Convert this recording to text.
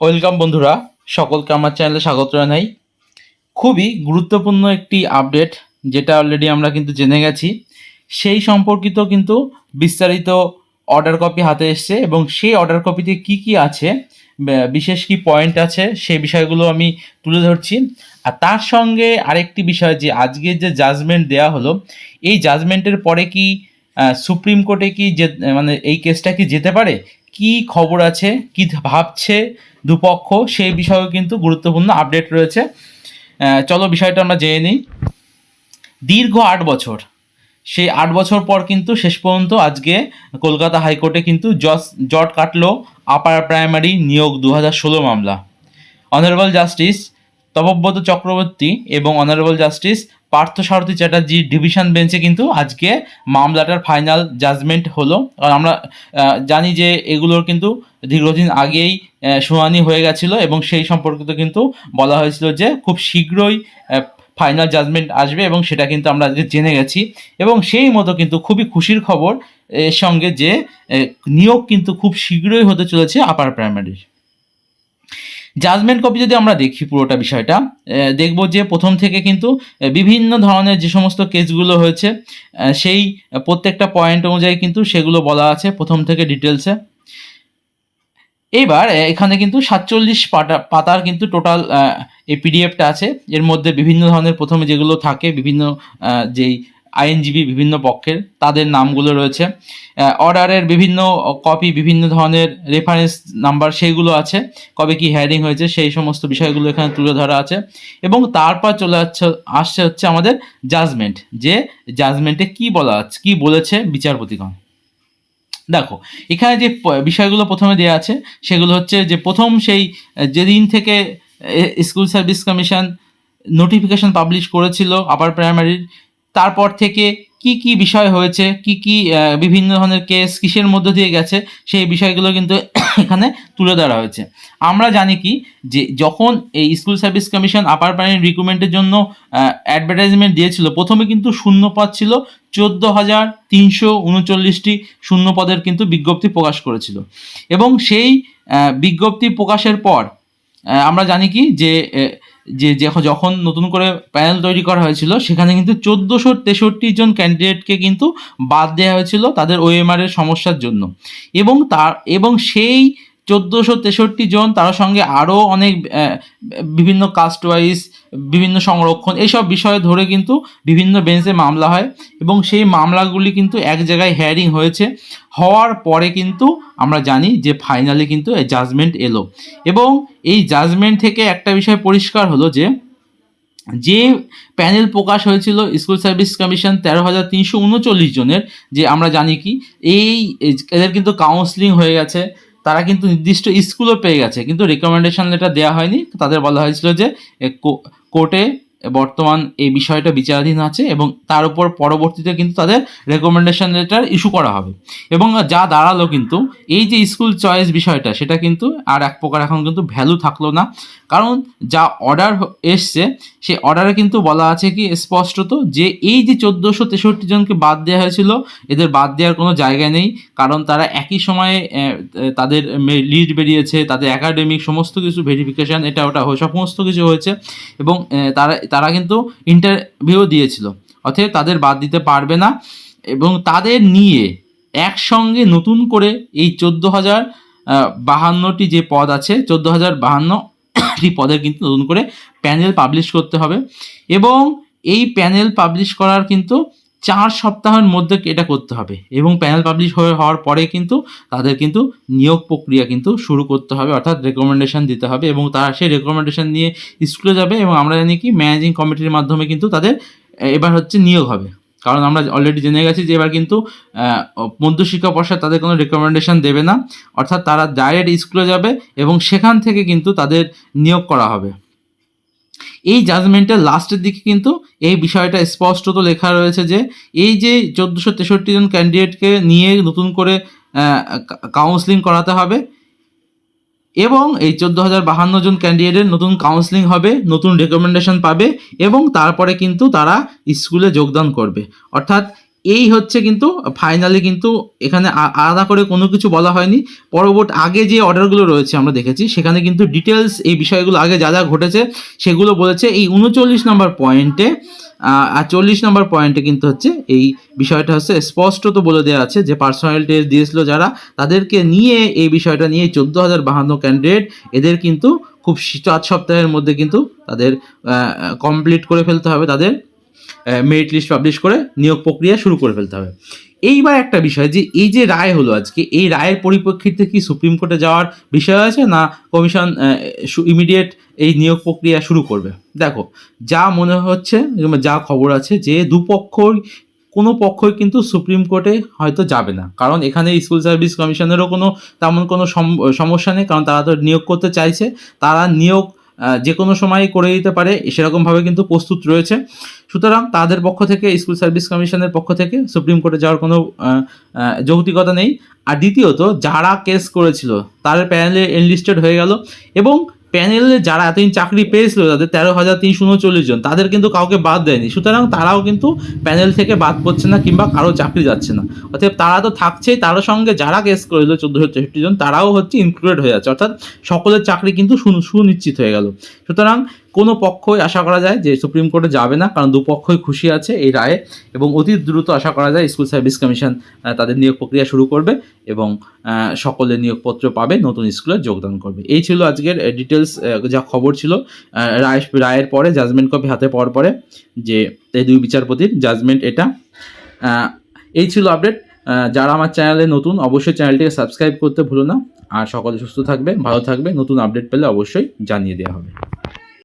Welcome বন্ধুরা, সকলকে আমার চ্যানেলে স্বাগত জানাই। খুবই গুরুত্বপূর্ণ একটি আপডেট, যেটা অলরেডি আমরা কিন্তু জেনে গেছি। সেই সম্পর্কিত কিন্তু বিস্তারিত অর্ডার কপি হাতে এসছে এবং সেই অর্ডার কপিতে কি কি আছে বিশেষ কি পয়েন্ট আছে সেই বিষয়গুলো আমি তুলে ধরছি। আর তার সঙ্গে আরেকটি বিষয় যে আজকে যে জাজমেন্ট দেওয়া হলো, এই জাজমেন্টের পরে কি সুপ্রিম কোর্টে কি যে মানে এই কেসটা কি যেতে পারে? কি খবর আছে, কি ভাবছে দুপক্ষ, সেই বিষয়েও কিন্তু গুরুত্বপূর্ণ আপডেট রয়েছে। চলো বিষয়টা আমরা জেনে নিই। দীর্ঘ আট বছর। সেই আট বছর পর কিন্তু শেষ পর্যন্ত আজকে কলকাতা হাইকোর্টে কিন্তু জজ, জট কাটলো আপার প্রাইমারি নিয়োগ দু ষোলো মামলা। অনারেবল জাস্টিস তপব্রত চক্রবর্তী এবং honourable justice Partha Sarathi Chatterjee division বেঞ্চে কিন্তু আজকে মামলাটার ফাইনাল জাজমেন্ট হলো। আর আমরা জানি যে এগুলোর কিন্তু দীর্ঘদিন আগেই শুনানি হয়ে গেছিল এবং সেই সম্পর্কিত কিন্তু বলা হয়েছিল যে খুব শীঘ্রই ফাইনাল জাজমেন্ট আসবে এবং সেটা কিন্তু আমরা আজকে জেনে গেছি। এবং সেই মতো কিন্তু খুবই খুশির খবর এর সঙ্গে যে নিয়োগ কিন্তু খুব শীঘ্রই হতে চলেছে আপার প্রাইমারির। জাজমেন্ট কপি যদি আমরা দেখি পুরোটা বিষয়টা দেখব যে প্রথম থেকে কিন্তু বিভিন্ন ধরনের যে সমস্ত কেসগুলো হয়েছে সেই প্রত্যেকটা পয়েন্ট অনুযায়ী কিন্তু সেগুলো বলা আছে প্রথম থেকে ডিটেলসে এইবার এখানে কিন্তু সাতচল্লিশ পাতা পাতার কিন্তু টোটাল এই পিডিএফটা আছে। এর মধ্যে বিভিন্ন ধরনের প্রথমে যেগুলো থাকে, বিভিন্ন যেই আইনজীবী বিভিন্ন পক্ষের, তাদের নামগুলো রয়েছে। অর্ডারের বিভিন্ন কপি বিভিন্ন ধরনের রেফারেন্স নাম্বার সেইগুলো আছে, কবে কি হ্যারিং হয়েছে, সেই সমস্ত বিষয়গুলো এখানে তুলে ধরা আছে। এবং তারপর চলে যাচ্ছে আসছে হচ্ছে আমাদের জাজমেন্ট যে জাজমেন্টে কি বলা আছে, কি বলেছে বিচারপতিগণ। দেখো, এখানে যে বিষয়গুলো প্রথমে দেওয়া আছে, সেগুলো হচ্ছে যে প্রথম সেই, যেদিন থেকে school service commission notification publish করেছিল আপার প্রাইমারির তারপর থেকে কি কি বিষয় হয়েছে, কি কি বিভিন্ন ধরনের কেস কিসের মধ্য দিয়ে গেছে, সেই বিষয়গুলো কিন্তু এখানে তুলে ধরা হয়েছে। আমরা জানি কি, যে যখন এই school service commission upper primary রিক্রুটমেন্টের জন্য অ্যাডভার্টাইজমেন্ট দিয়েছিল, প্রথমে কিন্তু শূন্য পদ ছিল, চোদ্দ হাজার তিনশো উনচল্লিশটি শূন্য পদের কিন্তু বিজ্ঞপ্তি প্রকাশ করেছিল। এবং সেই বিজ্ঞপ্তি প্রকাশের পর আমরা জানি কি, যে যে যখন নতুন করে প্যানেল তৈরি করা হয়েছিল, সেখানে কিন্তু চোদ্দোশো তেষট্টি জন ক্যান্ডিডেটকে কিন্তু বাদ দেওয়া হয়েছিল তাদের ওএমআর এর সমস্যার জন্য। এবং তার, এবং সেই চোদ্দোশো তেষট্টি জন, তার সঙ্গে আরও অনেক বিভিন্ন কাস্ট ওয়াইজ বিভিন্ন সংরক্ষণ, এইসব বিষয়ে ধরে কিন্তু বিভিন্ন বেঞ্চে মামলা হয় এবং সেই মামলাগুলি কিন্তু এক জায়গায় হেয়ারিং হয়েছে। হওয়ার পরে কিন্তু আমরা জানি যে ফাইনালি কিন্তু জাজমেন্ট এলো এবং এই জাজমেন্ট থেকে একটা বিষয় পরিষ্কার হলো যে যে প্যানেল প্রকাশ হয়েছিল স্কুল সার্ভিস কমিশন তেরো হাজার তিনশো উনচল্লিশ জনের, যে আমরা জানি কি, এই এদের কিন্তু কাউন্সিলিং হয়ে গেছে তারা কিন্তু নির্দিষ্ট স্কুলও পেয়ে গেছে। কিন্তু রেকমেন্ডেশন লেটার দেওয়া হয়নি। তাদের বলা হয়েছিল যে কোর্টে বর্তমান এই বিষয়টা বিচারাধীন আছে এবং তার উপর পরবর্তীতে কিন্তু তাদের রেকমেন্ডেশন লেটার ইস্যু করা হবে। এবং যা দাঁড়াল কিন্তু, এই যে স্কুল চয়েস বিষয়টা, সেটা কিন্তু আর এক প্রকার এখন কিন্তু ভ্যালু থাকল না। কারণ যা অর্ডার এসছে, সেই অর্ডারে কিন্তু বলা আছে কি স্পষ্টত যে এই যে চোদ্দোশো তেষট্টি জনকে বাদ দেওয়া হয়েছিল, এদের বাদ দেওয়ার কোনো জায়গা নেই। কারণ তারা একই সময়ে তাদের লিস্ট বেরিয়েছে, তাদের একাডেমিক সমস্ত কিছু ভেরিফিকেশান এটা ওটা, সমস্ত কিছু হয়েছে। এবং তারা তারা কিন্তু ইন্টারভিউ দিয়েছিল। অতএব তাদের বাদ দিতে পারবে না এবং তাদের নিয়ে একসঙ্গে নতুন করে এই চোদ্দ হাজার বাহান্নটি যে পদ আছে চোদ্দ হাজার বাহান্নটি পদের কিন্তু নতুন করে প্যানেল পাবলিশ করতে হবে। এবং এই প্যানেল পাবলিশ করার কিন্তু চার সপ্তাহের মধ্যে এটা করতে হবে এবং প্যানেল পাবলিশ হয়ে হওয়ার পরে কিন্তু তাদের কিন্তু নিয়োগ প্রক্রিয়া কিন্তু শুরু করতে হবে, অর্থাৎ রেকমেন্ডেশন দিতে হবে এবং তারা সেই রেকমেন্ডেশন নিয়ে স্কুলে যাবে এবং আমরা জানি কি ম্যানেজিং কমিটির মাধ্যমে কিন্তু তাদের এবার হচ্ছে নিয়োগ হবে। কারণ আমরা অলরেডি জেনে গেছি যে এবার কিন্তু মধ্যশিক্ষা পর্ষদ তাদের কোনো রেকমেন্ডেশন দেবে না, অর্থাৎ তারা ডাইরেক্ট স্কুলে যাবে এবং সেখান থেকে কিন্তু তাদের নিয়োগ করা হবে। এই জাজমেন্টের লাস্টের দিকে কিন্তু এই বিষয়টা স্পষ্টত লেখা রয়েছে যে, এই যে চোদ্দোশো তেষট্টি জন ক্যান্ডিডেটকে নিয়ে নতুন করে কাউন্সিলিং করাতে হবে, এবং এই চোদ্দ হাজার বাহান্ন জন ক্যান্ডিডেটের নতুন কাউন্সিলিং হবে, নতুন রেকমেন্ডেশন পাবে, এবং তারপরে কিন্তু তারা স্কুলে যোগদান করবে। অর্থাৎ এই হচ্ছে কিন্তু ফাইনালি কিন্তু এখানে আলাদা করে কোনো কিছু বলা হয়নি। পরবর্তী, আগে যে অর্ডারগুলো রয়েছে আমরা দেখেছি, সেখানে কিন্তু ডিটেলস এই বিষয়গুলো আগে যা যা ঘটেছে, সেগুলো বলেছে এই উনচল্লিশ নম্বর পয়েন্টে আর চল্লিশ নম্বর পয়েন্টে কিন্তু হচ্ছে এই বিষয়টা হচ্ছে স্পষ্ট তো বলে দেওয়া আছে যে পার্সোনাল টেস্ট দিয়েছিল যারা, তাদেরকে নিয়ে এই বিষয়টা নিয়ে চোদ্দ হাজার বাহান্ন ক্যান্ডিডেট এদের কিন্তু খুব চার সপ্তাহের মধ্যে কিন্তু তাদের কমপ্লিট করে ফেলতে হবে তাদের মেরিট লিস্ট পাবলিশ করে নিয়োগ প্রক্রিয়া শুরু করে ফেলতে হবে। এইবার একটা বিষয় যে, এই যে রায় হলো আজকে, এই রায়ের পরিপ্রেক্ষিতে কি সুপ্রিম কোর্টে যাওয়ার বিষয় আছে না কমিশন ইমিডিয়েট এই নিয়োগ প্রক্রিয়া শুরু করবে? দেখো, যা মনে হচ্ছে যা খবর আছে যে, দুপক্ষই, কোনো পক্ষই কিন্তু সুপ্রিম কোর্টে হয়তো যাবে না। কারণ এখানে স্কুল সার্ভিস কমিশনেরও কোনো তেমন কোনো সম- সমস্যা নেই, কারণ তারা তো নিয়োগ করতে চাইছে। তারা নিয়োগ যে কোনো সময় করে দিতে পারে সেরকমভাবে কিন্তু প্রস্তুত রয়েছে। সুতরাং তাদের পক্ষ থেকে, স্কুল সার্ভিস কমিশনের পক্ষ থেকে সুপ্রিম কোর্টে যাওয়ার কোনো যৌক্তিকতা নেই। আর দ্বিতীয়ত, যারা কেস করেছিল তার প্যানেলে এনলিস্টেড হয়ে গেল এবং প্যানেলে যারা এতদিন চাকরি পেয়েছিল, তাদের তেরো হাজার তিনশো উনচল্লিশ জন, তাদের কিন্তু কাউকে বাদ দেয়নি। সুতরাং তারাও কিন্তু প্যানেল থেকে বাদ পড়ছে না কিংবা কারও চাকরি যাচ্ছে না। অর্থাৎ তারা তো থাকছেই তার সঙ্গে যারা কেস করেছিল, চোদ্দোশো তেষট্টি জন, তারাও হচ্ছে ইনক্লুডেড হয়ে যাচ্ছে। অর্থাৎ সকলের চাকরি কিন্তু সুনিশ্চিত হয়ে গেল। সুতরাং কোনো পক্ষই আশা করা যায় যে সুপ্রিম কোর্টে যাবে না, কারণ দুপক্ষই খুশি আছে এই রায়ে এবং অতি দ্রুত আশা করা যায় স্কুল সার্ভিস কমিশন তাদের নিয়োগ প্রক্রিয়া শুরু করবে এবং সকলে নিয়োগপত্র পাবে, নতুন স্কুলে যোগদান করবে। এই ছিল আজকের ডিটেলস যা খবর ছিল রায়, রায়ের পরে জাজমেন্ট কপি হাতে পাওয়ার পরে, যে এই দুই বিচারপতির জাজমেন্ট এটা। এই ছিল আপডেট যারা আমার চ্যানেলে নতুন, অবশ্যই চ্যানেলটিকে সাবস্ক্রাইব করতে ভুলো না। আর সকলে সুস্থ থাকবে, ভালো থাকবে। নতুন আপডেট পেলে অবশ্যই জানিয়ে দেওয়া হবে।